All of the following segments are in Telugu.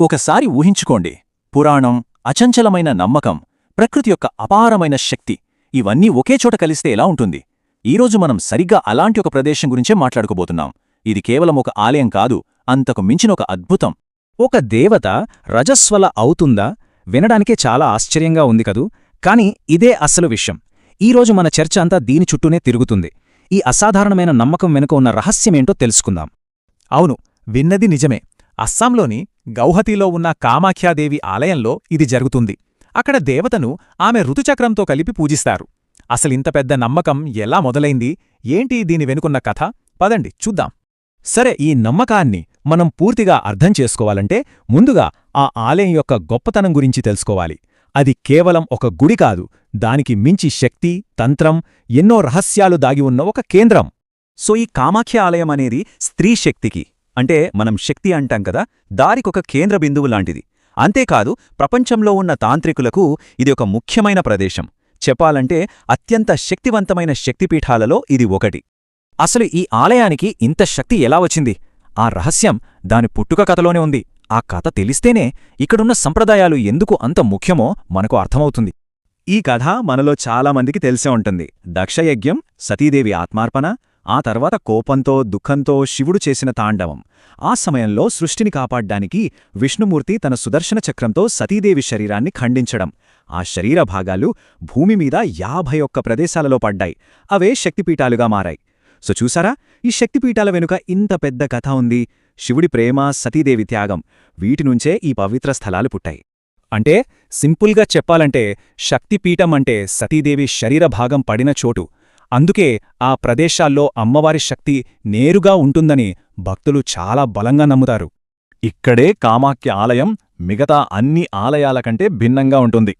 ఒకసారి ఊహించుకోండి. పురాణం అచంచలమైన నమ్మకం ప్రకృతి యొక్క అపారమైన శక్తి ఇవన్నీ ఒకేచోట కలిస్తే ఎలా ఉంటుంది? ఈరోజు మనం సరిగ్గా అలాంటి ఒక ప్రదేశం గురించే మాట్లాడుకోబోతున్నాం. ఇది కేవలం ఒక ఆలయం కాదు అంతకు మించిన ఒక అద్భుతం. ఒక దేవత రజస్వల అవుతుందా? వినడానికే చాలా ఆశ్చర్యంగా ఉంది కదూ? కాని ఇదే అసలు విషయం. ఈరోజు మన చర్చ అంతా దీని చుట్టూనే తిరుగుతుంది. ఈ అసాధారణమైన నమ్మకం వెనుక ఉన్న రహస్యమేంటో తెలుసుకుందాం. అవును విన్నది నిజమే. అస్సాంలోని గౌహతిలో ఉన్న కామాఖ్యాదేవి ఆలయంలో ఇది జరుగుతుంది. అక్కడ దేవతను ఆమె ఋతుచక్రంతో కలిపి పూజిస్తారు. అసలింత పెద్ద నమ్మకం ఎలా మొదలైంది? ఏంటి దీని వెనుకున్న కథ? పదండి చూద్దాం. సరే ఈ నమ్మకాన్ని మనం పూర్తిగా అర్థం చేసుకోవాలంటే ముందుగా ఆ ఆలయం యొక్క గొప్పతనం గురించి తెలుసుకోవాలి. అది కేవలం ఒక గుడి కాదు దానికి మించి శక్తి తంత్రం ఎన్నో రహస్యాలు దాగి ఉన్న ఒక కేంద్రం. సో ఈ కామాఖ్య ఆలయం అనేది స్త్రీ శక్తికి అంటే మనం శక్తి అంటాం కదా దారికొక కేంద్ర బిందువు లాంటిది. అంతేకాదు ప్రపంచంలో ఉన్న తాంత్రికులకు ఇది ఒక ముఖ్యమైన ప్రదేశం. చెప్పాలంటే అత్యంత శక్తివంతమైన శక్తిపీఠాలలో ఇది ఒకటి. అసలు ఈ ఆలయానికి ఇంత శక్తి ఎలా వచ్చింది? ఆ రహస్యం దాని పుట్టుక కథలోనే ఉంది. ఆ కథ తెలిస్తేనే ఇక్కడున్న సంప్రదాయాలు ఎందుకు అంత ముఖ్యమో మనకు అర్థమవుతుంది. ఈ కథ మనలో చాలామందికి తెలిసే ఉంటుంది. దక్షయజ్ఞం సతీదేవి ఆత్మార్పణ ఆ తర్వాత కోపంతో దుఃఖంతో శివుడు చేసిన తాండవం. ఆ సమయంలో సృష్టిని కాపాడ్డానికి విష్ణుమూర్తి తన సుదర్శన చక్రంతో సతీదేవి శరీరాన్ని ఖండించడం. ఆ శరీర భాగాలు భూమి మీద యాభై ఒక్క ప్రదేశాలలో పడ్డాయి. అవే శక్తిపీఠాలుగా మారాయి. సో చూసారా? ఈ శక్తిపీఠాల వెనుక ఇంత పెద్ద కథ ఉంది. శివుడి ప్రేమ సతీదేవి త్యాగం వీటినుంచే ఈ పవిత్ర స్థలాలు పుట్టాయి. అంటే సింపుల్గా చెప్పాలంటే శక్తిపీఠం అంటే సతీదేవి శరీర భాగం పడిన చోటు. అందుకే ఆ ప్రదేశాల్లో అమ్మవారి శక్తి నేరుగా ఉంటుందని భక్తులు చాలా బలంగా నమ్ముతారు. ఇక్కడే కామాఖ్య ఆలయం మిగతా అన్ని ఆలయాల కంటే భిన్నంగా ఉంటుంది.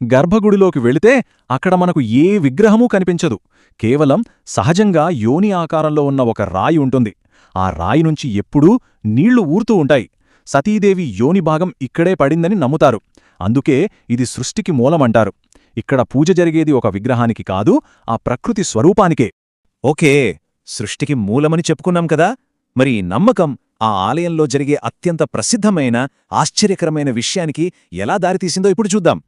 గర్భగుడిలోకి వెళితే అక్కడ మనకు ఏ విగ్రహమూ కనిపించదు. కేవలం సహజంగా యోని ఆకారంలో ఉన్న ఒక రాయి ఉంటుంది. ఆ రాయి నుంచి ఎప్పుడూ నీళ్ళు ఊరుతూ ఉంటాయి. సతీదేవి యోని భాగం ఇక్కడే పడిందని నమ్ముతారు. అందుకే ఇది సృష్టికి మూలమంటారు. ఇక్కడ పూజ జరిగేది ఒక విగ్రహానికి కాదు ఆ ప్రకృతి స్వరూపానికే. ఓకే సృష్టికి మూలమని చెప్పుకున్నాం కదా మరి ఈ నమ్మకం ఆ ఆలయంలో జరిగే అత్యంత ప్రసిద్ధమైన ఆశ్చర్యకరమైన విషయానికి ఎలా దారితీసిందో ఇప్పుడు చూద్దాం.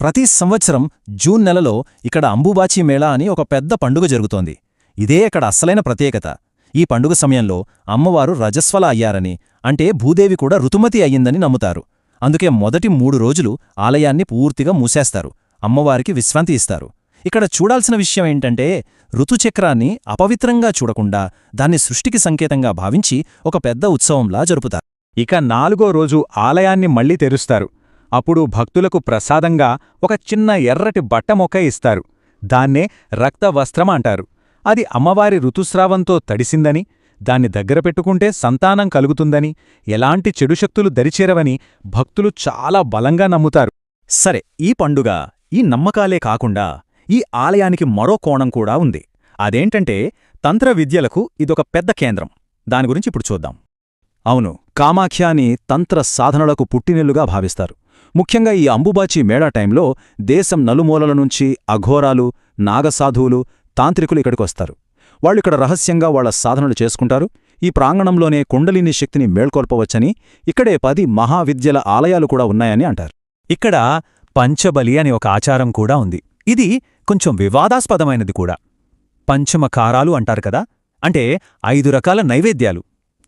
ప్రతి సంవత్సరం జూన్ నెలలో ఇక్కడ అంబుబాచి మేళా అని ఒక పెద్ద పండుగ జరుగుతోంది. ఇదే ఇక్కడ అస్సలైన ప్రత్యేకత. ఈ పండుగ సమయంలో అమ్మవారు రజస్వల అయ్యారని అంటే భూదేవి కూడా ఋతుమతి అయ్యిందని నమ్ముతారు. అందుకే మొదటి మూడు రోజులు ఆలయాన్ని పూర్తిగా మూసేస్తారు. అమ్మవారికి విశ్రాంతి ఇస్తారు. ఇక్కడ చూడాల్సిన విషయం ఏంటంటే ఋతుచక్రాన్ని అపవిత్రంగా చూడకుండా దాన్ని సృష్టికి సంకేతంగా భావించి ఒక పెద్ద ఉత్సవంలా జరుపుతారు. ఇక నాలుగో రోజు ఆలయాన్ని మళ్ళీ తెరుస్తారు. అప్పుడు భక్తులకు ప్రసాదంగా ఒక చిన్న ఎర్రటి బట్ట మొక్క ఇస్తారు. దాన్నే రక్తవస్త్రం అంటారు. అది అమ్మవారి ఋతుస్రావంతో తడిసిందని దాన్ని దగ్గర పెట్టుకుంటే సంతానం కలుగుతుందని ఎలాంటి చెడు శక్తులు దరిచేరవని భక్తులు చాలా బలంగా నమ్ముతారు. సరే ఈ పండుగ ఈ నమ్మకాలే కాకుండా ఈ ఆలయానికి మరో కోణం కూడా ఉంది. అదేంటంటే తంత్ర విద్యలకు ఇదొక పెద్ద కేంద్రం. దాని గురించి ఇప్పుడు చూద్దాం. అవును కామాఖ్యాని తంత్ర సాధనలకు పుట్టినిల్లుగా భావిస్తారు. ముఖ్యంగా ఈ అంబుబాచి మేళా టైంలో దేశం నలుమూలల నుంచి అఘోరాలు నాగసాధువులు తాంత్రికులు ఇక్కడికొస్తారు వాళ్ళిక్కడ రహస్యంగా వాళ్ళ సాధనలు చేసుకుంటారు. ఈ ప్రాంగణంలోనే కుండలిని శక్తిని మేల్కొల్పవచ్చని ఇక్కడే పది మహావిద్యల ఆలయాలు కూడా ఉన్నాయని అంటారు. ఇక్కడ పంచబలి అని ఒక ఆచారం కూడా ఉంది. ఇది కొంచెం వివాదాస్పదమైనది కూడా. పంచమకారాలు అంటారు కదా? అంటే ఐదు రకాల నైవేద్యాలు.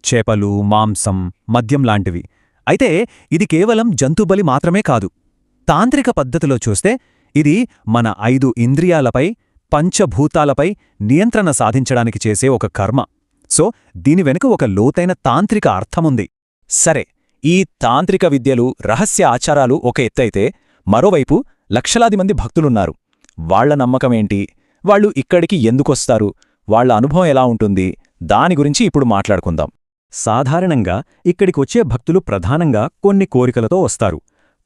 చేపలు మాంసం మద్యం లాంటివి. అయితే ఇది కేవలం జంతుబలి మాత్రమే కాదు. తాంత్రిక పద్ధతిలో చూస్తే ఇది మన ఐదు ఇంద్రియాలపై పంచభూతాలపై నియంత్రణ సాధించడానికి చేసే ఒక కర్మ. సో దీని వెనుక ఒక లోతైన తాంత్రిక అర్థముంది. సరే ఈ తాంత్రిక విద్యలు రహస్య ఆచారాలు ఒక ఎత్తైతే మరోవైపు లక్షలాది మంది భక్తులున్నారు. వాళ్ళ నమ్మకమేంటి? వాళ్ళు ఇక్కడికి ఎందుకొస్తారు? వాళ్ళ అనుభవం ఎలా ఉంటుంది? దాని గురించి ఇప్పుడు మాట్లాడుకుందాం. సాధారణంగా ఇక్కడికొచ్చే భక్తులు ప్రధానంగా కొన్ని కోరికలతో వస్తారు.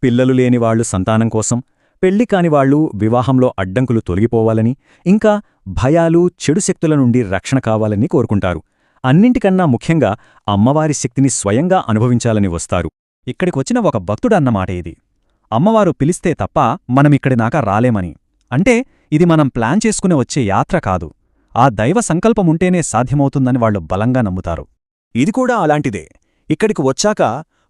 పిల్లలు లేనివాళ్ళు సంతానం కోసం పెళ్ళి కానివాళ్ళు వివాహంలో అడ్డంకులు తొలగిపోవాలని ఇంకా భయాలు చెడు శక్తుల నుండి రక్షణ కావాలని కోరుకుంటారు. అన్నింటికన్నా ముఖ్యంగా అమ్మవారి శక్తిని స్వయంగా అనుభవించాలని వస్తారు. ఇక్కడికొచ్చిన ఒక భక్తుడన్నమాట ఇది. అమ్మవారు పిలిస్తే తప్ప మనమిక్కడినాక రాలేమని. అంటే ఇది మనం ప్లాన్ చేసుకుని వచ్చే యాత్ర కాదు. ఆ దైవ సంకల్పముంటేనే సాధ్యమవుతుందని వాళ్ళు బలంగా నమ్ముతారు. ఇది కూడా అలాంటిదే. ఇక్కడికి వచ్చాక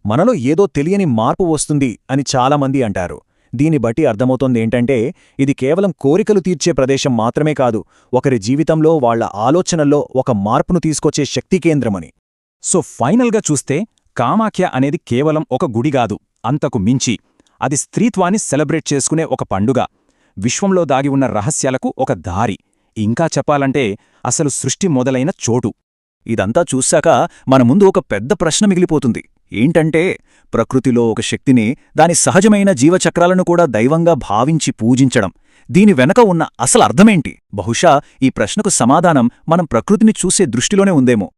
మనలో ఏదో తెలియని మార్పు వస్తుంది అని చాలామంది అంటారు. దీన్ని బట్టి అర్థమవుతోందేంటంటే ఇది కేవలం కోరికలు తీర్చే ప్రదేశం మాత్రమే కాదు ఒకరి జీవితంలో వాళ్ళ ఆలోచనల్లో ఒక మార్పును తీసుకొచ్చే శక్తి కేంద్రమని. సో ఫైనల్గా చూస్తే కామాఖ్య అనేది కేవలం ఒక గుడిగాదు అంతకు మించి. అది స్త్రీత్వాన్ని సెలబ్రేట్ చేసుకునే ఒక పండుగ. విశ్వంలో దాగి ఉన్న రహస్యాలకు ఒక దారి. ఇంకా చెప్పాలంటే అసలు సృష్టి మొదలైన చోటు. ఇదంతా చూశాక మన ముందు ఒక పెద్ద ప్రశ్న మిగిలిపోతుంది. ఏంటంటే ప్రకృతిలో ఒక శక్తిని దాని సహజమైన జీవచక్రాలను కూడా దైవంగా భావించి పూజించడం. దీని వెనక ఉన్న అసలు అర్థమేంటి? బహుశా ఈ ప్రశ్నకు సమాధానం మనం ప్రకృతిని చూసే దృష్టిలోనే ఉందేమో.